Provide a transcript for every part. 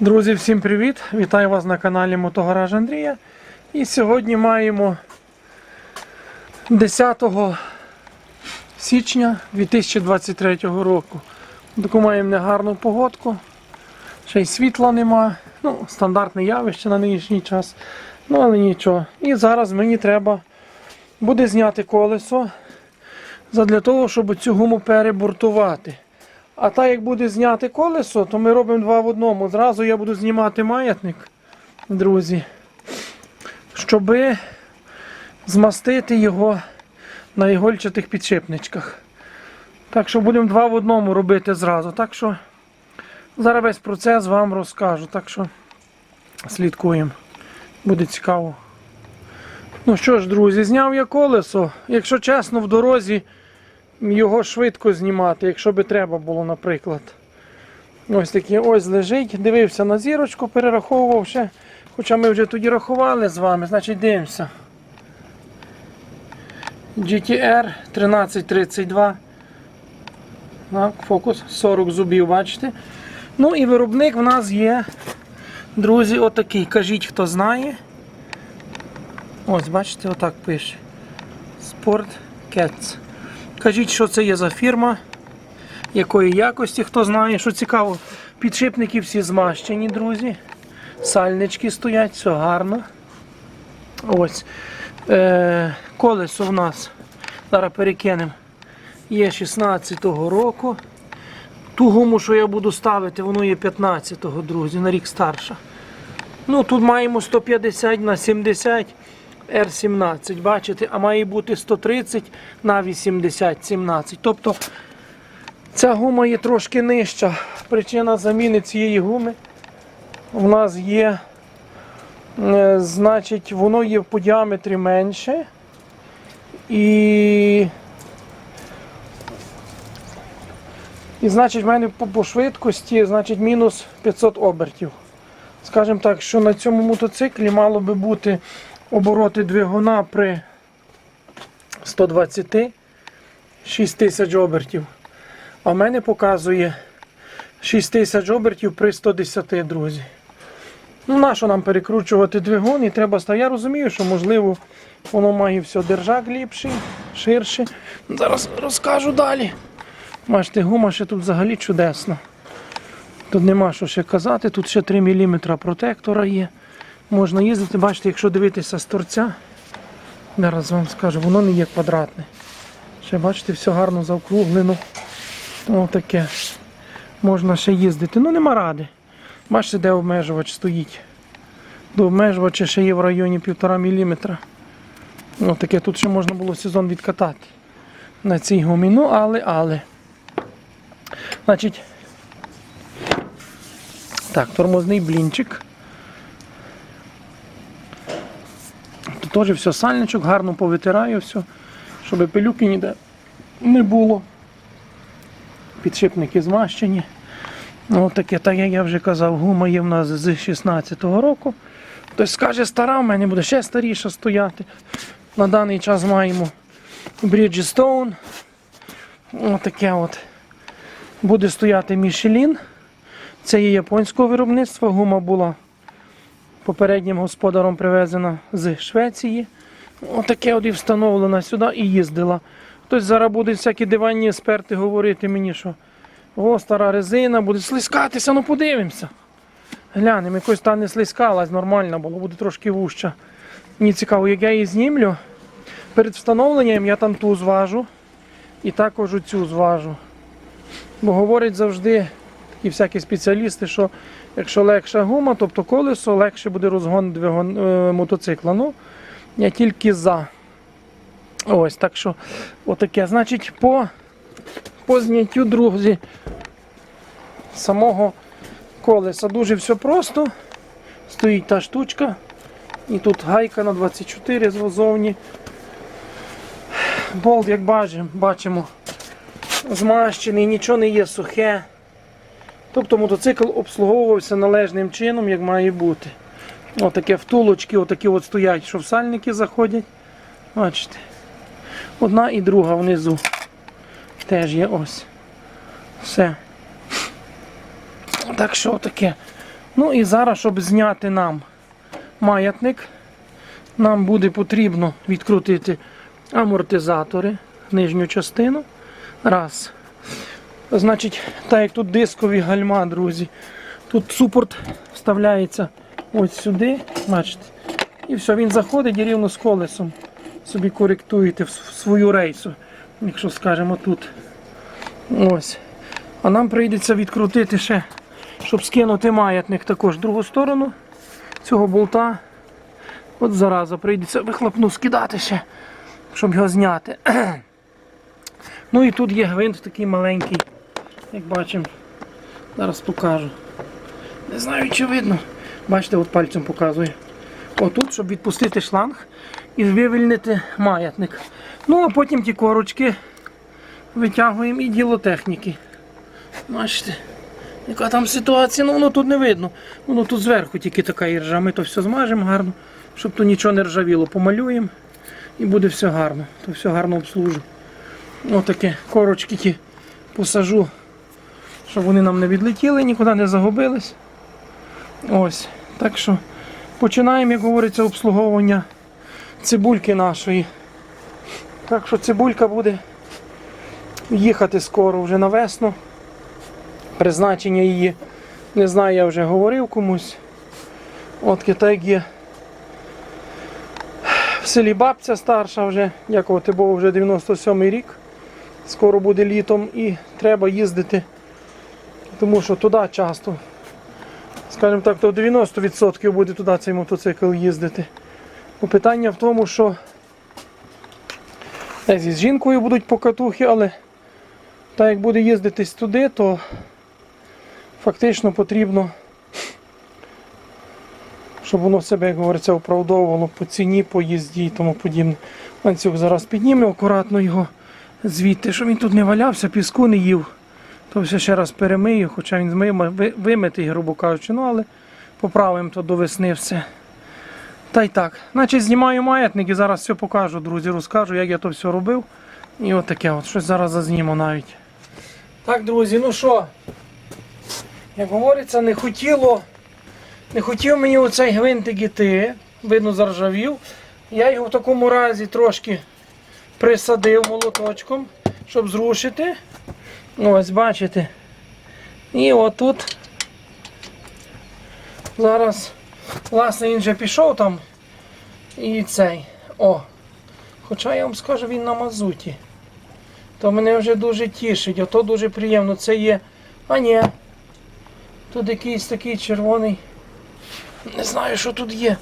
Друзі, всім привіт! Вітаю вас на каналі Мотогараж Андрія. І сьогодні маємо 10 січня 2023 року. Таку маємо негарну погодку. Ще й світла нема. Ну, стандартне явище на нинішній час. Ну, але нічого. І зараз мені треба буде зняти колесо задля того, щоб цю гуму перебортувати. А так як буде зняти колесо, то ми робимо два в одному. Зразу я буду знімати маятник, друзі, щоб змастити його на ігольчатих підшипничках. Так що будемо два в одному робити зразу. Так що зараз весь процес вам розкажу. Так що слідкуємо. Буде цікаво. Ну що ж, друзі, зняв я колесо. Якщо чесно, в дорозі його швидко знімати, якщо би треба було, наприклад. Ось такий ось лежить. Дивився на зірочку, перераховував ще. Хоча ми вже тоді рахували з вами, значить дивимося. GTR 1332. Так, фокус 40 зубів, бачите. Ну і виробник в нас є, друзі, отакий. Кажіть, хто знає. Ось, бачите, отак пише. Sport Cats. Кажіть, що це є за фірма, якої якості, хто знає, що цікаво. Підшипники всі змащені, друзі. Сальнички стоять, все гарно. Ось. Е, колесо в нас. Зараз перекинемо. Є 16-го року. Ту гуму, що я буду ставити, воно є 15-го, друзі, на рік старша. Ну, тут маємо 150 на 70 R17, бачите, а має бути 130 на 80 17. Тобто ця гума є трошки нижча. Причина заміни цієї гуми у нас є, е, значить, воно є по діаметрі менше. І, і значить, в мене по, по швидкості значить, мінус 500 обертів. Скажімо так, що на цьому мотоциклі мало би бути обороти двигуна при 120 6000 обертів. А в мене показує 6000 обертів при 110, друзі. Ну, нащо нам перекручувати двигун і треба ставити. Я розумію, що можливо воно має все держак ліпший, ширший. Зараз розкажу далі. Бачите, гума ще тут взагалі чудесна. Тут нема що ще казати, тут ще 3 мм протектора є. Можна їздити, бачите, якщо дивитися з торця, зараз вам скажу, воно не є квадратне. Ще бачите, все гарно заокруглено. Отаке. Можна ще їздити. Ну нема ради. Бачите, де обмежувач стоїть. До обмежувача ще є в районі 1,5 мм. Отаке тут ще можна було сезон відкатати на цій гумі. Ну, але, але. Значить, так, тормозний блінчик. Теж все сальничок, гарно повитираю все, щоб пилюки ніде не було. Підшипники змащені. Ну, таке, так як я вже казав, гума є в нас з 16-го року. Хтось скаже, стара, в мене буде ще старіша стояти. На даний час маємо Bridgestone. Отаке от. Буде стояти Michelin. Це є японського виробництва. Гума була попереднім господаром привезена з Швеції. Отаке от і встановлена сюди і їздила. Хтось зараз буде всякі диванні експерти говорити мені, що о, стара резина, буде слизькатися, ну подивимося. Глянемо, якось та не слизькалась, нормально було, буде трошки вужча. Мені цікаво, як я її знімлю. Перед встановленням я там ту зважу і також цю зважу. Бо говорять завжди такі всякі спеціалісти, що якщо легша гума, тобто колесо, легше буде розгон двигун е, мотоцикла. Ну, я тільки за. Ось, так що, отаке. Значить, по, по зняттю, друзі, самого колеса дуже все просто. Стоїть та штучка. І тут гайка на 24 ззовні. Болт, як бачимо, бачимо, змащений, нічого не є сухе. Тобто мотоцикл обслуговувався належним чином, як має бути. Отаке втулочки, отакі от стоять, що в сальники заходять. Бачите. Одна і друга внизу. Теж є ось. Все. Так що таке. Ну і зараз, щоб зняти нам маятник, нам буде потрібно відкрутити амортизатори, нижню частину. Раз. Значить, так як тут дискові гальма, друзі. Тут супорт вставляється ось сюди, бачите. І все, він заходить і рівно з колесом собі коректуєте в свою рейсу, якщо скажемо тут. Ось. А нам прийдеться відкрутити ще, щоб скинути маятник також в другу сторону цього болта. От зараза прийдеться вихлопну скидати ще, щоб його зняти. Ну і тут є гвинт такий маленький, як бачимо. Зараз покажу. Не знаю, чи видно. Бачите, от пальцем показую. Отут, щоб відпустити шланг і вивільнити маятник. Ну, а потім ті корочки витягуємо і діло техніки. Бачите, яка там ситуація, ну воно тут не видно. Воно тут зверху тільки така іржа. Ми то все змажемо гарно, щоб тут нічого не ржавіло. Помалюємо і буде все гарно. То все гарно обслужу. Отаке корочки ті посажу, щоб вони нам не відлетіли, нікуди не загубились. Ось. Так що починаємо, як говориться, обслуговування цибульки нашої. Так що цибулька буде їхати скоро вже на весну. Призначення її, не знаю, я вже говорив комусь. От так є. В селі бабця старша вже, дякувати Богу, вже 97-й рік. Скоро буде літом і треба їздити, тому що туди часто, скажімо так, то 90% буде туди цей мотоцикл їздити. Бо питання в тому, що десь із жінкою будуть покатухи, але так як буде їздитись туди, то фактично потрібно, щоб воно себе, як говориться, оправдовувало по ціні, по їзді і тому подібне. Ланцюг зараз підніме акуратно його звідти, щоб він тут не валявся, піску не їв. То все ще раз перемию, хоча він вимитий, грубо кажучи, ну але поправимо то до весни все. Та й так. Значить, знімаю маятник і зараз все покажу, друзі, розкажу, як я то все робив. І от таке от, щось зараз зазніму навіть. Так, друзі, ну що, як говориться, не хотіло, не хотів мені оцей гвинтик іти, видно, заржавів. Я його в такому разі трошки присадив молоточком, щоб зрушити. Ось, бачите. І отут зараз, власне, він вже пішов там. І цей. О. Хоча я вам скажу, він на мазуті. То мене вже дуже тішить, ото дуже приємно. Це є. А ні. Тут якийсь такий червоний. Не знаю, що тут є.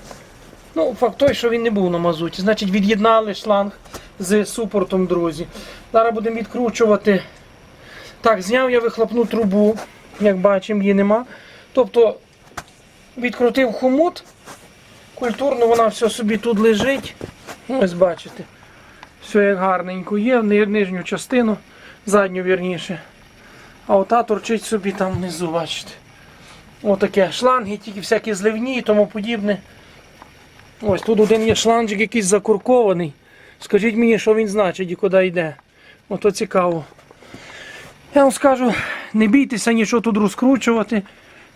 Ну, факт той, що він не був на мазуті. Значить, від'єднали шланг з супортом, друзі. Зараз будемо відкручувати. Так, зняв я вихлопну трубу, як бачимо, її нема. Тобто відкрутив хомут, культурно вона все собі тут лежить. Ось бачите. Все як гарненько є, нижню частину, задню вірніше. А ота торчить собі там внизу, бачите. Отаке шланги, тільки всякі зливні і тому подібне. Ось тут один є шланжик якийсь закуркований. Скажіть мені, що він значить і куди йде. Ото цікаво. Я вам скажу, не бійтеся нічого тут розкручувати.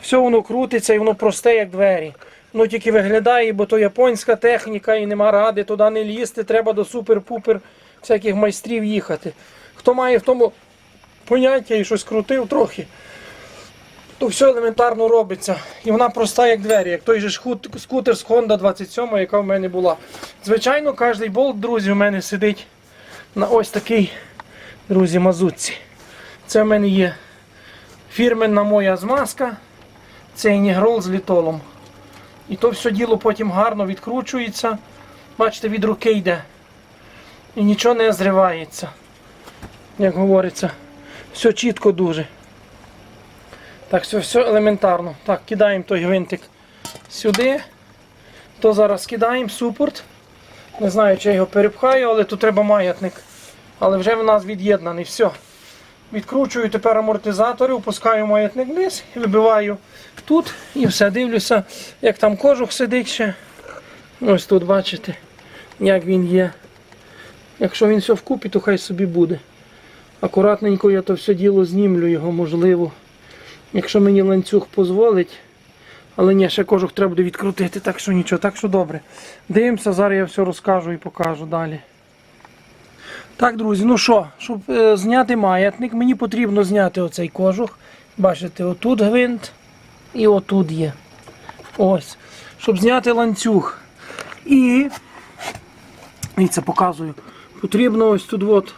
Все воно крутиться і воно просте, як двері. Воно тільки виглядає, бо то японська техніка і нема ради туди не лізти, треба до супер-пупер всяких майстрів їхати. Хто має в тому поняття і щось крутив трохи, то все елементарно робиться. І вона проста, як двері, як той же скутер з Honda 27, яка в мене була. Звичайно, кожний болт, друзі, у мене сидить на ось такий, друзі, мазутці. Це в мене є фірменна моя змазка. Це інігрол з літолом. І то все діло потім гарно відкручується. Бачите, від руки йде. І нічого не зривається. Як говориться, все чітко дуже. Так, все, все елементарно. Так, кидаємо той гвинтик сюди. То зараз кидаємо супорт. Не знаю, чи я його перепхаю, але тут треба маятник. Але вже в нас від'єднаний. Все. Відкручую тепер амортизатори, опускаю маятник вниз, вибиваю тут і все. Дивлюся, як там кожух сидить ще. Ось тут бачите, як він є. Якщо він все вкупі, то хай собі буде. Акуратненько я то все діло знімлю його, можливо. Якщо мені ланцюг дозволить. Але ні, ще кожух треба буде відкрутити, так що нічого, так що добре. Дивимося, зараз я все розкажу і покажу далі. Так, друзі, ну що, щоб е, зняти маятник, мені потрібно зняти оцей кожух. Бачите, отут гвинт і отут є. Ось. Щоб зняти ланцюг. І, і це показую. Потрібно ось тут от,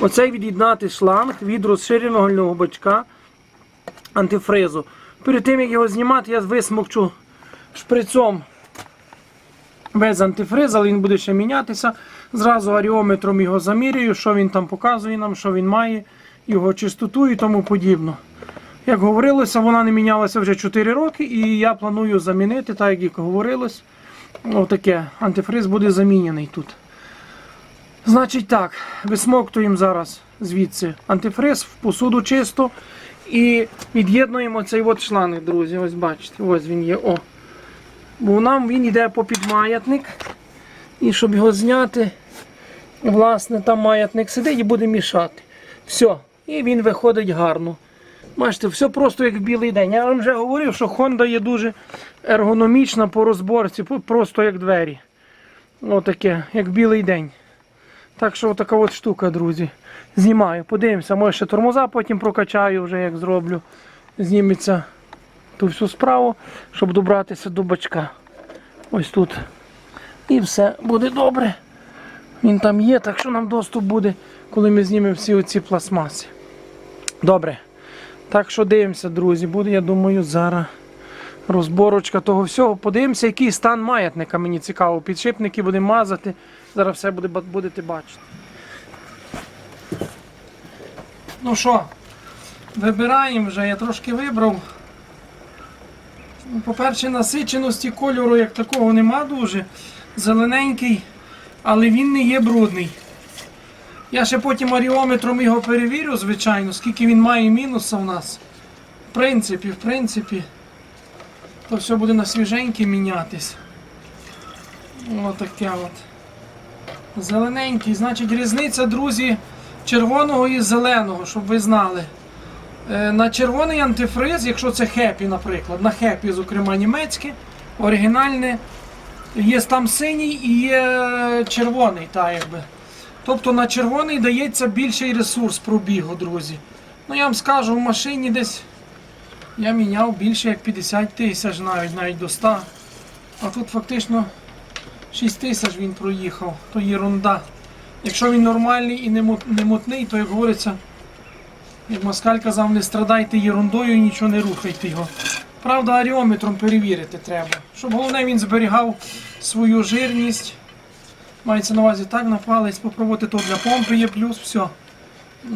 оцей від'єднати шланг від розширеного гального бачка антифризу. Перед тим як його знімати, я висмокчу шприцом без антифриза, але він буде ще мінятися. Зразу аріометром його замірюю, що він там показує нам, що він має, його чистоту і тому подібно. Як говорилося, вона не мінялася вже 4 роки, і я планую замінити, так як і говорилось. Отаке, антифриз буде замінений тут. Значить так, висмоктуємо зараз звідси антифриз в посуду чисто і від'єднуємо цей от шланг, друзі. Ось бачите, ось він є. О. Бо нам він йде по підмаятник. І щоб його зняти, власне, там маятник сидить і буде мішати. Все. І він виходить гарно. Бачите, все просто як в білий день. Я вам вже говорив, що Honda є дуже ергономічна по розборці, просто як двері. Отаке, як в білий день. Так що така от штука, друзі. Знімаю. Подивимося, може ще тормоза потім прокачаю, вже як зроблю. Зніметься ту всю справу, щоб добратися до бачка. Ось тут. І все буде добре. Він там є, так що нам доступ буде, коли ми знімемо всі оці пластмаси. Добре. Так що дивимося, друзі. Буде, я думаю, зараз розборочка того всього. Подивимося, який стан маятника. Мені цікаво. Підшипники будемо мазати. Зараз все буде, будете бачити. Ну що, вибираємо вже, я трошки вибрав. По-перше, насиченості кольору як такого нема дуже. Зелененький, але він не є брудний. Я ще потім аріометром його перевірю, звичайно, скільки він має мінуса в нас. В принципі, в принципі, то все буде на свіженький мінятись. Отаке от. Зелененький. Значить, різниця, друзі, червоного і зеленого, щоб ви знали. Е, На червоний антифриз, якщо це хепі, наприклад, на хепі, зокрема, німецьке, оригінальне, є там синій і є червоний, та якби. Тобто на червоний дається більший ресурс пробігу, друзі. Ну я вам скажу, в машині десь я міняв більше як 50 тисяч, навіть навіть до 100. А тут фактично 6 тисяч він проїхав, то єрунда. Якщо він нормальний і не мутний, то як говориться, як Москаль казав, не страдайте ерундою і нічого не рухайте його. Правда, аріометром перевірити треба. Щоб головне він зберігав свою жирність. Мається на увазі так на палець попробувати, то для помпи є плюс, все.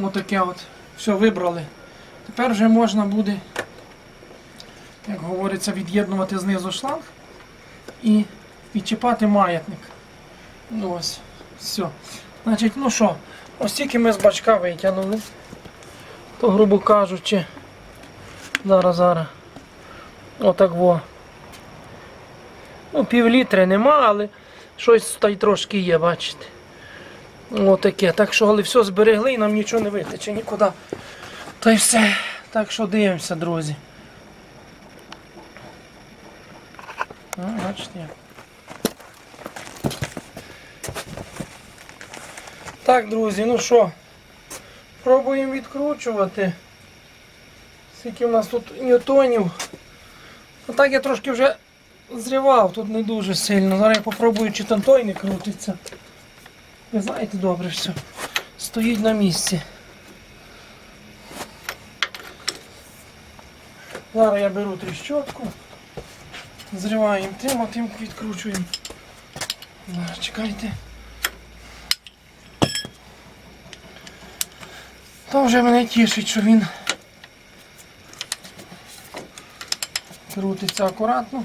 Отаке от. Все, вибрали. Тепер вже можна буде, як говориться, від'єднувати знизу шланг і відчіпати маятник. Ну, Ось, все. Значить, ну що, ось тільки ми з бачка витягнули. То, грубо кажучи, зараз, зараз. Отак во. Ну, пів літри нема, але щось та й трошки є, бачите. Отаке. Так що, але все зберегли і нам нічого не витече нікуди. Та й все. Так що дивимося, друзі. А, бачите. Так, друзі, ну що, пробуємо відкручувати. Скільки в нас тут ньютонів. Ну так я трошки вже зривав, тут не дуже сильно. Зараз я попробую, чи там той не крутиться. Ви знаєте добре все. Стоїть на місці. Зараз я беру тріщотку. Зриваємо тим, а тим відкручуємо. Чекайте. То вже мене тішить, що він крутиться акуратно.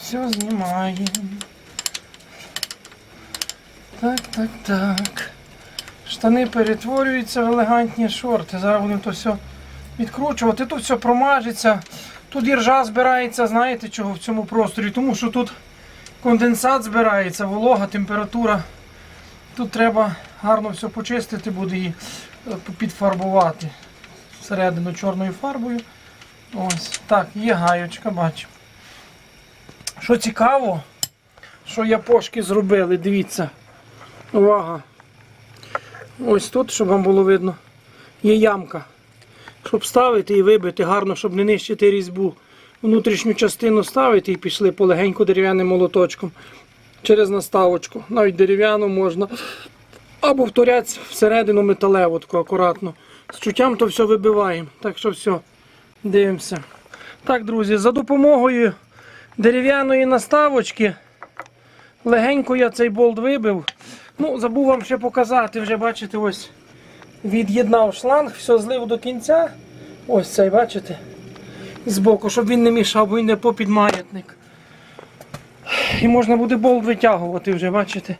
Все знімаємо. Так, так, так. Штани перетворюються в елегантні шорти. Зараз будемо то все відкручувати. Тут все промажеться. Тут іржа збирається, знаєте чого в цьому просторі? Тому що тут конденсат збирається, волога, температура. Тут треба гарно все почистити буде е, підфарбувати всередину чорною фарбою. Ось, так, є гаючка, бачимо. Що цікаво, що япошки зробили, дивіться. Увага. Ось тут, щоб вам було видно, є ямка. Щоб ставити і вибити гарно, щоб не нищити різьбу. Внутрішню частину ставити і пішли полегенько дерев'яним молоточком через наставочку. Навіть дерев'яну можна. Або в торець всередину металеву, акуратно. З чуттям то все вибиваємо. Так що все, дивимося. Так, друзі, за допомогою дерев'яної наставочки легенько я цей болт вибив. Ну, забув вам ще показати, вже бачите, ось від'єднав шланг, все злив до кінця. Ось цей, бачите? Збоку, щоб він не мішав, він не попід маятник. І можна буде болт витягувати вже, бачите.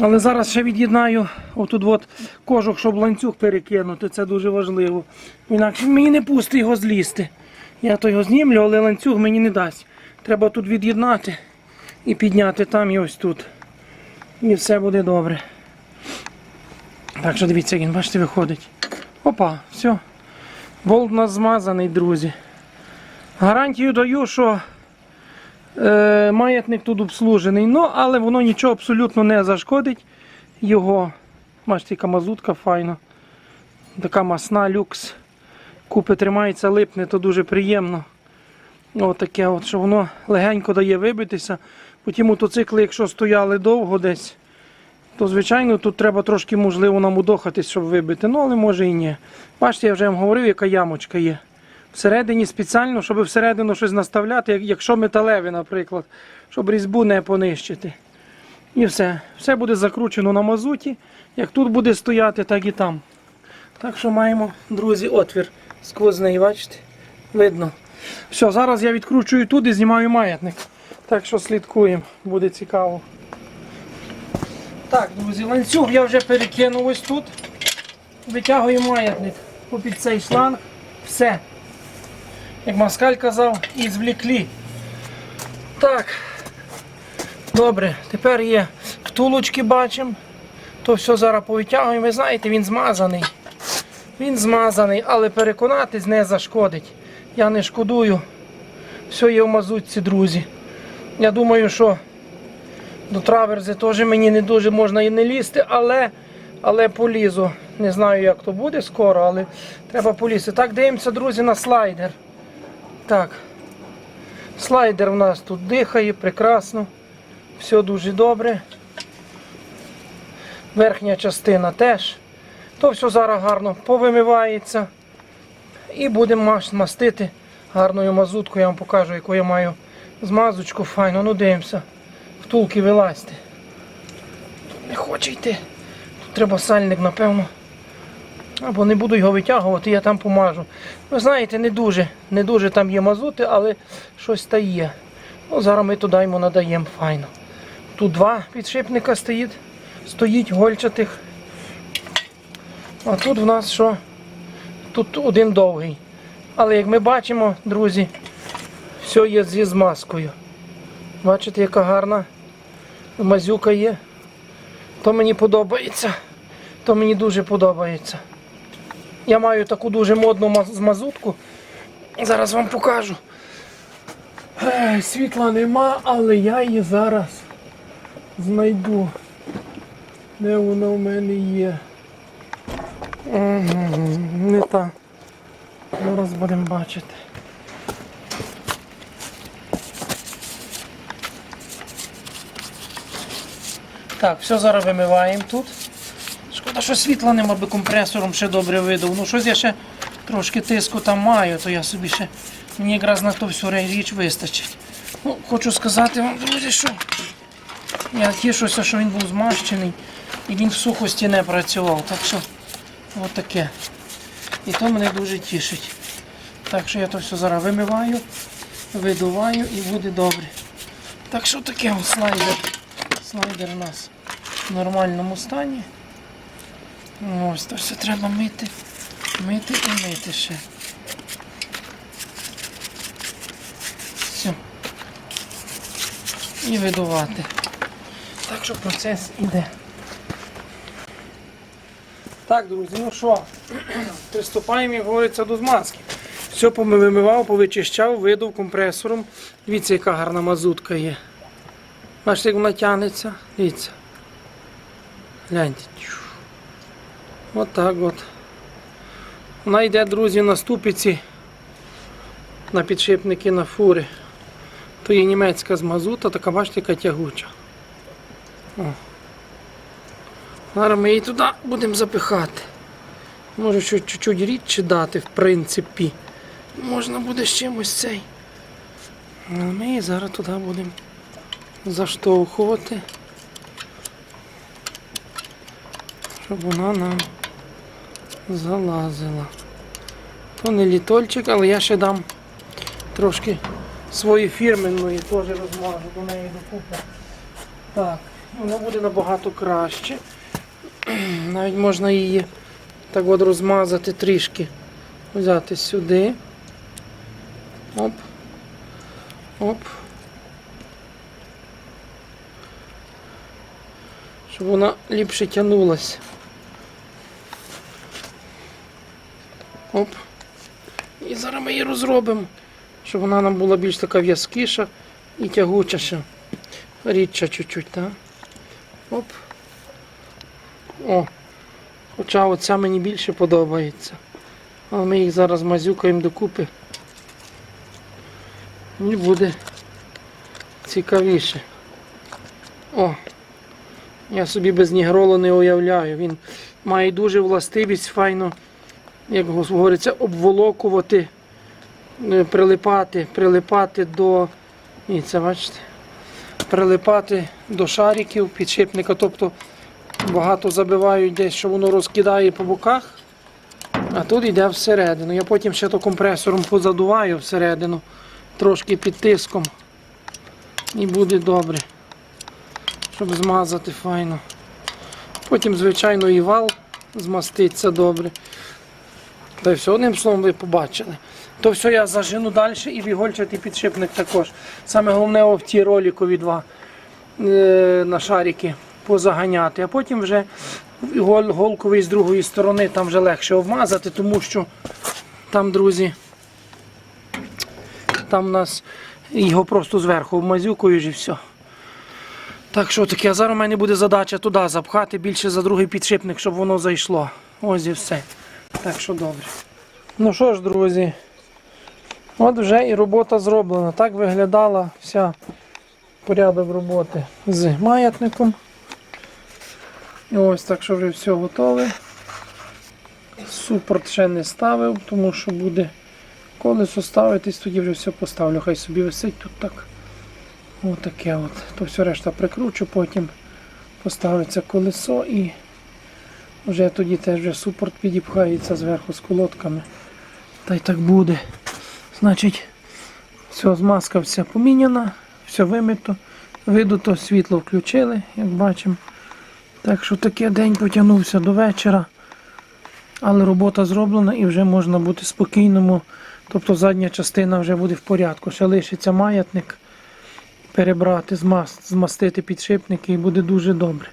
Але зараз ще від'єднаю отут от кожух, щоб ланцюг перекинути. Це дуже важливо. Інакше мені не пустить його злізти. Я то його знімлю, але ланцюг мені не дасть. Треба тут від'єднати і підняти там і ось тут. І все буде добре. Так що дивіться, він, бачите, виходить. Опа, все. Болт у нас змазаний, друзі. Гарантію даю, що е, маятник тут обслужений, ну, але воно нічого абсолютно не зашкодить його. Бачите, яка мазутка файна. Така масна люкс. Купи тримається, липне, то дуже приємно. Отаке, от, що воно легенько дає вибитися. Потім мотоцикли, якщо стояли довго десь, то звичайно тут треба трошки можливо нам удохатись, щоб вибити. Ну, але може і ні. Бачите, я вже вам говорив, яка ямочка є. Всередині спеціально, щоб всередину щось наставляти, якщо металеве, наприклад, щоб різьбу не понищити. І все. Все буде закручено на мазуті. Як тут буде стояти, так і там. Так що маємо, друзі, отвір сквозний, бачите? Видно. Все, зараз я відкручую тут і знімаю маятник. Так що слідкуємо, буде цікаво. Так, друзі, ланцюг я вже перекинув ось тут. Витягую маятник попід цей шланг. Все. Як Маскаль казав, і звліклі. Так. Добре, тепер є втулочки бачимо. То все зараз повитягуємо. Ви знаєте, він змазаний. Він змазаний, але переконатись не зашкодить. Я не шкодую. Все є в мазутці, друзі. Я думаю, що до траверзи теж мені не дуже можна і не лізти, але, але полізу. Не знаю, як то буде скоро, але треба полізти. Так, дивимося, друзі, на слайдер. Так. Слайдер у нас тут дихає, прекрасно. Все дуже добре. Верхня частина теж. То все зараз гарно повимивається. І будемо мастити гарною мазуткою. Я вам покажу, яку я маю змазочку файно. Ну дивимося. Втулки вилазьте. Тут не хоче йти. Тут треба сальник, напевно. Або не буду його витягувати, я там помажу. Ви знаєте, не дуже, не дуже там є мазути, але щось та є. Ну, зараз ми туди йому надаємо файно. Тут два підшипника стоїть, стоїть гольчатих. А тут в нас що? Тут один довгий. Але як ми бачимо, друзі, все є зі змазкою. Бачите, яка гарна мазюка є. То мені подобається. То мені дуже подобається. Я маю таку дуже модну маз- змазутку. Зараз вам покажу. Світла нема, але я її зараз знайду. Де вона в мене є? Не та. Зараз будемо бачити. Так, все зараз вимиваємо тут. Шкода, що світла нема, би компресором ще добре видав. Ну щось я ще трошки тиску там маю, то я собі ще мені якраз на то всю річ вистачить. Ну, хочу сказати вам, друзі, що я тішуся, що він був змащений і він в сухості не працював. Так що от таке. І то мене дуже тішить. Так що я то все зараз вимиваю, видуваю і буде добре. Так що таке слайдер. Слайдер у нас в нормальному стані. Ось то все треба мити, мити і мити ще. Все. І видувати. Так що процес іде. Так, друзі, ну що, приступаємо, як говориться, до змазки. Все повимивав, повичищав, видав компресором. Дивіться, яка гарна мазутка є. Бачите, як вона тягнеться. Дивіться. Гляньте. Чу. От. Вона йде, друзі, на ступиці, на підшипники, на фури. То є німецька з мазута, така бачите, яка тягуча. О. Зараз ми її туди будемо запихати. Може, чуть-чуть рідше дати, в принципі. Можна буде з чимось цей. А ми її зараз туди будемо заштовхувати. Щоб вона нам залазила. То не літольчик, але я ще дам трошки свої фірменної теж розмажу до неї докупи. Так, воно буде набагато краще. Навіть можна її так от розмазати трішки. Взяти сюди. Оп. Оп. Щоб вона ліпше тягнулася. Оп. І зараз ми її розробимо, щоб вона нам була більш така в'язкіша і тягучіша. Рідша чуть-чуть, так? Оп. О. Хоча оця мені більше подобається. Але ми їх зараз мазюкаємо докупи. І буде цікавіше. О! Я собі без нігролу не уявляю. Він має дуже властивість файно, як говориться, обволокувати, прилипати, прилипати до. І це бачите, прилипати до шариків підшипника. Тобто багато забивають десь, що воно розкидає по боках, а тут йде всередину. Я потім ще то компресором позадуваю всередину, трошки під тиском. І буде добре. Щоб змазати файно. Потім, звичайно, і вал змаститься добре. Та й все, одним словом, ви побачили. То все я зажену далі і вігольчатий підшипник також. Саме головне в ті роликові два е, на шарики позаганяти, а потім вже голковий з другої сторони там вже легше обмазати, тому що там, друзі, там у нас його просто зверху обмазюкуєш і все. Так що таке, а зараз у мене буде задача туди запхати більше за другий підшипник, щоб воно зайшло. Ось і все. Так що добре. Ну що ж, друзі, от вже і робота зроблена. Так виглядала вся порядок роботи з маятником. І ось так, що вже все готове. Супорт ще не ставив, тому що буде колесо ставитись, тоді вже все поставлю. Хай собі висить тут так. Отаке от. То все решта прикручу, потім поставиться колесо і вже тоді теж вже супорт підіпхається зверху з колодками. Та й так буде. Значить, все, змазка вся поміняна, все вимито, видуто, світло включили, як бачимо. Так що такий день потягнувся до вечора. Але робота зроблена і вже можна бути спокійному. Тобто задня частина вже буде в порядку. Ще лишиться маятник перебрати, змас- змастити підшипники і буде дуже добре.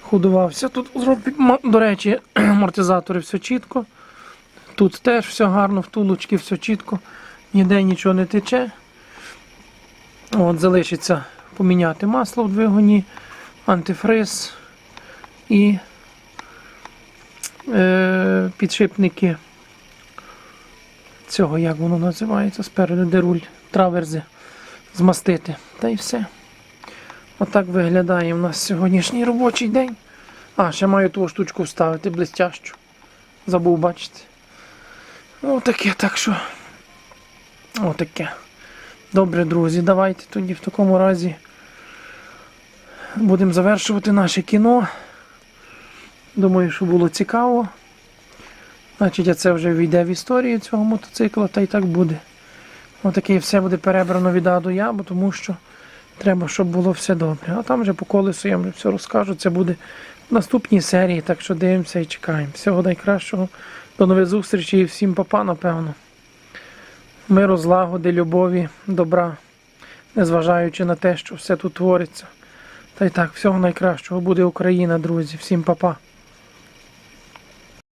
Худувався. Тут, до речі, амортизатори все чітко. Тут теж все гарно, втулочки все чітко, ніде нічого не тече. От, залишиться поміняти масло в двигуні, антифриз і е, підшипники цього, як воно називається, спереду, де руль, траверзи змастити. Та й все. Отак виглядає у нас сьогоднішній робочий день. А, ще маю ту штучку вставити блестящу. Забув бачити. Отаке, так що. Отаке. Добре, друзі, давайте тоді в такому разі будемо завершувати наше кіно. Думаю, що було цікаво. Значить, це вже війде в історію цього мотоцикла, та й так буде. Отаке все буде перебрано від А до Я, бо тому що треба, щоб було все добре. А там вже по колесу я вже все розкажу. Це буде в наступній серії, так що дивимося і чекаємо. Всього найкращого. До нових зустрічей і всім папа, напевно. Миру, злагоди, любові, добра, незважаючи на те, що все тут твориться. Та й так, всього найкращого буде Україна, друзі. Всім папа.